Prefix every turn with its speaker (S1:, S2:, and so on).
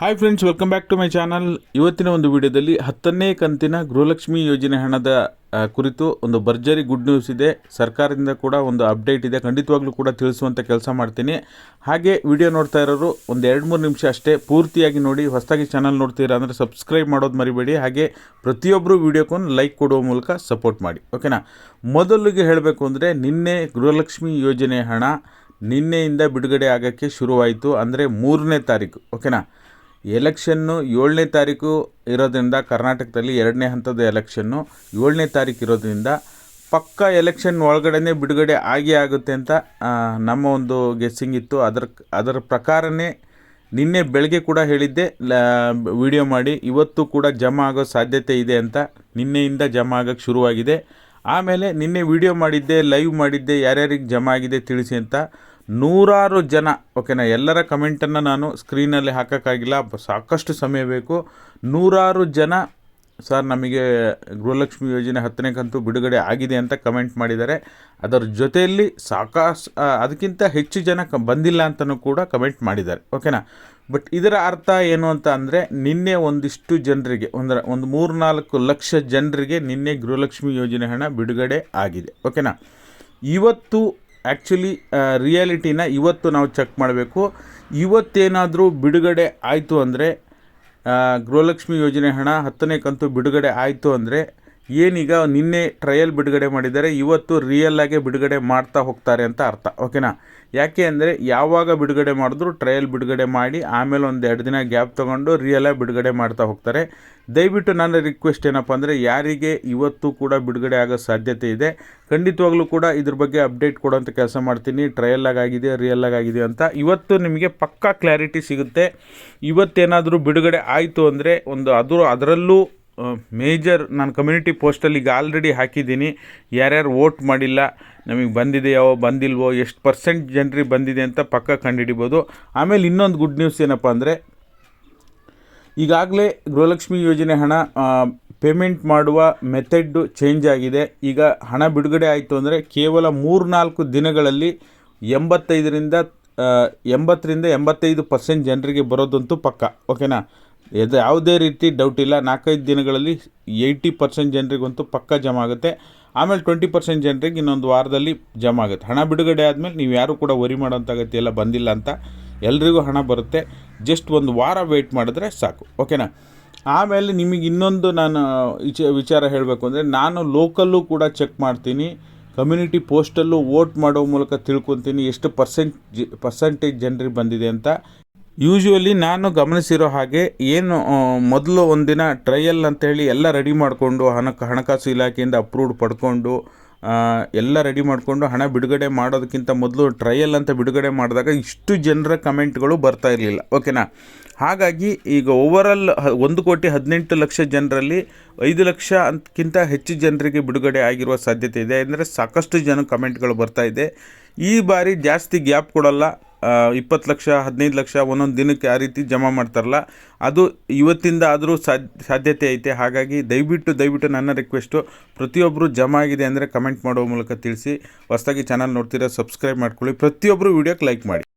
S1: Hi friends welcome back to my channel ಇವತ್ತಿನ ಒಂದು ವಿಡಿಯೋದಲ್ಲಿ ಹತ್ತನೇ ಕಂತಿನ ಗೃಹಲಕ್ಷ್ಮಿ ಯೋಜನೆ ಹಣದ ಕುರಿತು ಒಂದು ಭರ್ಜರಿ ಗುಡ್ ನ್ಯೂಸ್ ಇದೆ. ಸರ್ಕಾರದಿಂದ ಕೂಡ ಒಂದು ಅಪ್ಡೇಟ್ ಇದೆ. ಖಂಡಿತವಾಗ್ಲೂ ಕೂಡ ತಿಳಿಸುವಂಥ ಕೆಲಸ ಮಾಡ್ತೀನಿ. ಹಾಗೆ ವಿಡಿಯೋ ನೋಡ್ತಾ ಇರೋರು ಒಂದು ಎರಡು ಮೂರು ನಿಮಿಷ ಅಷ್ಟೇ ಪೂರ್ತಿಯಾಗಿ ನೋಡಿ, ಹೊಸದಾಗಿ ಚಾನಲ್ ನೋಡ್ತೀರಾ ಅಂದರೆ ಸಬ್ಸ್ಕ್ರೈಬ್ ಮಾಡೋದು ಮರಿಬೇಡಿ. ಹಾಗೆ ಪ್ರತಿಯೊಬ್ಬರು ವಿಡಿಯೋಕ್ಕೂ ಲೈಕ್ ಕೊಡುವ ಮೂಲಕ ಸಪೋರ್ಟ್ ಮಾಡಿ. ಓಕೆನಾ ಮೊದಲಿಗೆ ಹೇಳಬೇಕು ಅಂದರೆ ನಿನ್ನೆ ಗೃಹಲಕ್ಷ್ಮಿ ಯೋಜನೆ ಹಣ ನಿನ್ನೆಯಿಂದ ಬಿಡುಗಡೆ ಆಗೋಕ್ಕೆ ಶುರುವಾಯಿತು ಅಂದರೆ ಮೂರನೇ ತಾರೀಕು. ಓಕೆನಾ ಎಲೆಕ್ಷನ್ನು ಏಳನೇ ತಾರೀಕು ಇರೋದ್ರಿಂದ ಕರ್ನಾಟಕದಲ್ಲಿ ಎರಡನೇ ಹಂತದ ಎಲೆಕ್ಷನ್ನು ಏಳನೇ ತಾರೀಕು ಇರೋದ್ರಿಂದ ಪಕ್ಕ ಎಲೆಕ್ಷನ್ ಒಳಗಡೆನೇ ಬಿಡುಗಡೆ ಆಗೇ ಆಗುತ್ತೆ ಅಂತ ನಮ್ಮ ಒಂದು ಗೆಸ್ಸಿಂಗ್ ಇತ್ತು. ಅದರ ಅದರ ಪ್ರಕಾರನೇ ನಿನ್ನೆ ಬೆಳಗ್ಗೆ ಕೂಡ ಹೇಳಿದ್ದೆ ವಿಡಿಯೋ ಮಾಡಿ, ಇವತ್ತು ಕೂಡ ಜಮಾ ಆಗೋ ಸಾಧ್ಯತೆ ಇದೆ ಅಂತ ನಿನ್ನೆಯಿಂದ ಜಮಾ ಆಗೋಕ್ಕೆ ಶುರುವಾಗಿದೆ. ಆಮೇಲೆ ನಿನ್ನೆ ವಿಡಿಯೋ ಮಾಡಿದ್ದೆ, ಲೈವ್ ಮಾಡಿದ್ದೆ, ಯಾರ್ಯಾರಿಗೆ ಜಮಾ ಆಗಿದೆ ತಿಳಿಸಿ ಅಂತ. ನೂರಾರು ಜನ, ಓಕೆನಾ, ಎಲ್ಲರ ಕಮೆಂಟನ್ನು ನಾನು ಸ್ಕ್ರೀನಲ್ಲಿ ಹಾಕೋಕ್ಕಾಗಿಲ್ಲ, ಸಾಕಷ್ಟು ಸಮಯ ಬೇಕು. ನೂರಾರು ಜನ ಸರ್, ನಮಗೆ ಗೃಹಲಕ್ಷ್ಮಿ ಯೋಜನೆ ಹತ್ತನೇ ಕಂತು ಬಿಡುಗಡೆ ಆಗಿದೆ ಅಂತ ಕಮೆಂಟ್ ಮಾಡಿದ್ದಾರೆ. ಅದರ ಜೊತೆಯಲ್ಲಿ ಸಾಕಾಸ್ ಅದಕ್ಕಿಂತ ಹೆಚ್ಚು ಜನ ಬಂದಿಲ್ಲ ಅಂತಲೂ ಕೂಡ ಕಮೆಂಟ್ ಮಾಡಿದ್ದಾರೆ. ಓಕೆನಾ ಬಟ್ ಇದರ ಅರ್ಥ ಏನು ಅಂತ ಅಂದರೆ, ನಿನ್ನೆ ಒಂದಿಷ್ಟು ಜನರಿಗೆ, ಒಂದರ, ಒಂದು ಮೂರು ನಾಲ್ಕು ಲಕ್ಷ ಜನರಿಗೆ ನಿನ್ನೆ ಗೃಹಲಕ್ಷ್ಮಿ ಯೋಜನೆ ಹಣ ಬಿಡುಗಡೆ ಆಗಿದೆ. ಓಕೆನಾ ಇವತ್ತು ಆ್ಯಕ್ಚುಲಿ ರಿಯಾಲಿಟಿನ ಇವತ್ತು ನಾವು ಚೆಕ್ ಮಾಡಬೇಕು. ಇವತ್ತೇನಾದರೂ ಬಿಡುಗಡೆ ಆಯಿತು ಅಂದರೆ ಗೃಹಲಕ್ಷ್ಮಿ ಯೋಜನೆ ಹಣ ಹತ್ತನೇ ಕಂತು ಬಿಡುಗಡೆ ಆಯಿತು ಅಂದರೆ ಏನೀಗ ನಿನ್ನೆ ಟ್ರಯಲ್ ಬಿಡುಗಡೆ ಮಾಡಿದ್ದಾರೆ, ಇವತ್ತು ರಿಯಲ್ಲಾಗೆ ಬಿಡುಗಡೆ ಮಾಡ್ತಾ ಹೋಗ್ತಾರೆ ಅಂತ ಅರ್ಥ ಓಕೆನಾ ಯಾಕೆ ಅಂದರೆ ಯಾವಾಗ ಬಿಡುಗಡೆ ಮಾಡಿದ್ರು ಟ್ರಯಲ್ ಬಿಡುಗಡೆ ಮಾಡಿ, ಆಮೇಲೆ ಒಂದು ಎರಡು ದಿನ ಗ್ಯಾಪ್ ತೊಗೊಂಡು ರಿಯಲಾಗಿ ಬಿಡುಗಡೆ ಮಾಡ್ತಾ ಹೋಗ್ತಾರೆ. ದಯವಿಟ್ಟು ನನ್ನ ರಿಕ್ವೆಸ್ಟ್ ಏನಪ್ಪ ಅಂದರೆ ಯಾರಿಗೆ ಇವತ್ತು ಕೂಡ ಬಿಡುಗಡೆ ಆಗೋ ಸಾಧ್ಯತೆ ಇದೆ, ಖಂಡಿತವಾಗ್ಲೂ ಕೂಡ ಇದ್ರ ಬಗ್ಗೆ ಅಪ್ಡೇಟ್ ಕೊಡೋಂಥ ಕೆಲಸ ಮಾಡ್ತೀನಿ ಟ್ರಯಲ್ ಆಗಿದೆ ರಿಯಲ್ ಆಗಿದೆ ಅಂತ. ಇವತ್ತು ನಿಮಗೆ ಪಕ್ಕಾ ಕ್ಲಾರಿಟಿ ಸಿಗುತ್ತೆ. ಇವತ್ತೇನಾದರೂ ಬಿಡುಗಡೆ ಆಯಿತು ಅಂದರೆ ಒಂದು ಅದು ಅದರಲ್ಲೂ ಮೇಜರ್ ನಾನು ಕಮ್ಯುನಿಟಿ ಪೋಸ್ಟಲ್ಲಿ ಈಗ ಆಲ್ರೆಡಿ ಹಾಕಿದ್ದೀನಿ. ಯಾರ್ಯಾರು ವೋಟ್ ಮಾಡಿಲ್ಲ, ನಮಗೆ ಬಂದಿದೆಯೋ, ಬಂದಿಲ್ವೋ, ಎಷ್ಟು ಪರ್ಸೆಂಟ್ ಜನರಿಗೆ ಬಂದಿದೆ ಅಂತ ಪಕ್ಕ ಕಂಡುಹಿಡಿಬೋದು. ಆಮೇಲೆ ಇನ್ನೊಂದು ಗುಡ್ ನ್ಯೂಸ್ ಏನಪ್ಪ ಅಂದರೆ, ಈಗಾಗಲೇ ಗೃಹಲಕ್ಷ್ಮಿ ಯೋಜನೆ ಹಣ ಪೇಮೆಂಟ್ ಮಾಡುವ ಮೆಥಡ್ಡು ಚೇಂಜ್ ಆಗಿದೆ. ಈಗ ಹಣ ಬಿಡುಗಡೆ ಆಯಿತು ಅಂದರೆ ಕೇವಲ ಮೂರ್ನಾಲ್ಕು ದಿನಗಳಲ್ಲಿ ಎಂಬತ್ತೈದರಿಂದ ಎಂಬತ್ತರಿಂದ ಎಂಬತ್ತೈದು ಪರ್ಸೆಂಟ್ ಜನರಿಗೆ ಬರೋದಂತೂ ಪಕ್ಕ. ಓಕೆನಾ ಇದು ಯಾವುದೇ ರೀತಿ ಡೌಟ್ ಇಲ್ಲ. ನಾಲ್ಕೈದು ದಿನಗಳಲ್ಲಿ ಏಯ್ಟಿ ಪರ್ಸೆಂಟ್ ಜನರಿಗಂತೂ ಪಕ್ಕ ಜಮಾ ಆಗುತ್ತೆ. ಆಮೇಲೆ ಟ್ವೆಂಟಿ ಪರ್ಸೆಂಟ್ ಜನರಿಗೆ ಇನ್ನೊಂದು ವಾರದಲ್ಲಿ ಜಮಾ ಆಗುತ್ತೆ. ಹಣ ಬಿಡುಗಡೆ ಆದಮೇಲೆ ನೀವು ಯಾರು ಕೂಡ ವರಿ ಮಾಡೋಂಥ ಅಗತ್ಯ ಇಲ್ಲ ಬಂದಿಲ್ಲ ಅಂತ ಎಲ್ರಿಗೂ ಹಣ ಬರುತ್ತೆ. ಜಸ್ಟ್ ಒಂದು ವಾರ ವೆಯ್ಟ್ ಮಾಡಿದ್ರೆ ಸಾಕು. ಓಕೆನಾ ಆಮೇಲೆ ನಿಮಗೆ ಇನ್ನೊಂದು ನಾನು, ವಿಚ, ವಿಚಾರ ಹೇಳಬೇಕು ಅಂದರೆ ನಾನು ಲೋಕಲ್ಲೂ ಕೂಡ ಚೆಕ್ ಮಾಡ್ತೀನಿ. ಕಮ್ಯುನಿಟಿ ಪೋಸ್ಟಲ್ಲೂ ವೋಟ್ ಮಾಡೋ ಮೂಲಕ ತಿಳ್ಕೊತೀನಿ. ಎಷ್ಟು ಪರ್ಸೆಂಟ್ ಜಿ ಪರ್ಸೆಂಟೇಜ್ ಜನರಿಗೆ ಬಂದಿದೆ ಅಂತ. ಯೂಶ್ವಲಿ ನಾನು ಗಮನಿಸಿರೋ ಹಾಗೆ ಏನು ಮೊದಲು ಒಂದಿನ ಟ್ರಯಲ್ ಅಂತೇಳಿ ಎಲ್ಲ ರೆಡಿ ಮಾಡಿಕೊಂಡು ಹಣ, ಹಣಕಾಸು ಇಲಾಖೆಯಿಂದ ಅಪ್ರೂವ್ಡ್ ಪಡ್ಕೊಂಡು ಎಲ್ಲ ರೆಡಿ ಮಾಡಿಕೊಂಡು ಹಣ ಬಿಡುಗಡೆ ಮಾಡೋದಕ್ಕಿಂತ ಮೊದಲು ಟ್ರಯಲ್ ಅಂತ ಬಿಡುಗಡೆ ಮಾಡಿದಾಗ ಇಷ್ಟು ಜನರ ಕಮೆಂಟ್ಗಳು ಬರ್ತಾ ಇರಲಿಲ್ಲ. ಓಕೆನಾ ಹಾಗಾಗಿ ಈಗ ಓವರಾಲ್ ಒಂದು ಕೋಟಿ ಹದಿನೆಂಟು ಲಕ್ಷ ಜನರಲ್ಲಿ ಐದು ಲಕ್ಷ ಅಂತಕ್ಕಿಂತ ಹೆಚ್ಚು ಜನರಿಗೆ ಬಿಡುಗಡೆ ಆಗಿರುವ ಸಾಧ್ಯತೆ ಇದೆ. ಅಂದರೆ ಸಾಕಷ್ಟು ಜನ ಕಮೆಂಟ್ಗಳು ಬರ್ತಾ ಇದೆ. ಈ ಬಾರಿ ಜಾಸ್ತಿ ಗ್ಯಾಪ್ ಕೊಡಲ್ಲ. ಇಪ್ಪತ್ತು ಲಕ್ಷ, ಹದಿನೈದು ಲಕ್ಷ ಒಂದೊಂದು ದಿನಕ್ಕೆ ಆ ರೀತಿ ಜಮಾ ಮಾಡ್ತಾರಲ್ಲ, ಅದು ಇವತ್ತಿಂದ ಆದರೂ ಸಾಧ್ಯತೆ ಐತೆ. ಹಾಗಾಗಿ ದಯವಿಟ್ಟು ದಯವಿಟ್ಟು ನನ್ನ ರಿಕ್ವೆಸ್ಟು ಪ್ರತಿಯೊಬ್ಬರು ಜಮಾ ಆಗಿದೆ ಅಂದರೆ ಕಮೆಂಟ್ ಮಾಡುವ ಮೂಲಕ ತಿಳಿಸಿ. ಹೊಸದಾಗಿ ಚಾನಲ್ ನೋಡ್ತೀರಾ ಸಬ್ಸ್ಕ್ರೈಬ್ ಮಾಡ್ಕೊಳ್ಳಿ. ಪ್ರತಿಯೊಬ್ಬರು ವೀಡಿಯೋಕ್ಕೆ ಲೈಕ್ ಮಾಡಿ.